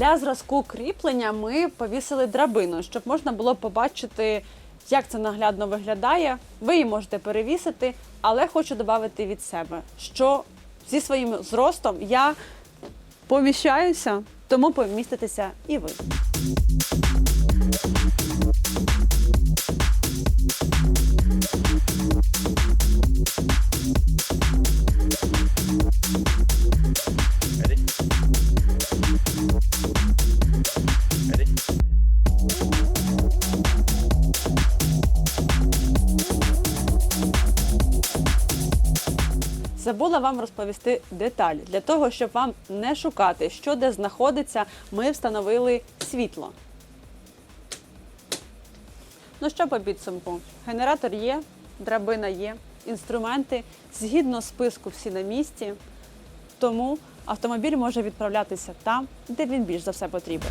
Для зразку кріплення ми повісили драбину, щоб можна було побачити, як це наглядно виглядає. Ви її можете перевісити, але хочу додати від себе, що зі своїм зростом я поміщаюся, тому поміститеся і ви. Забула вам розповісти деталі. Для того, щоб вам не шукати, що де знаходиться, ми встановили світло. Ну що по підсумку? Генератор є, драбина є, інструменти згідно списку всі на місці. Тому автомобіль може відправлятися там, де він більш за все потрібен.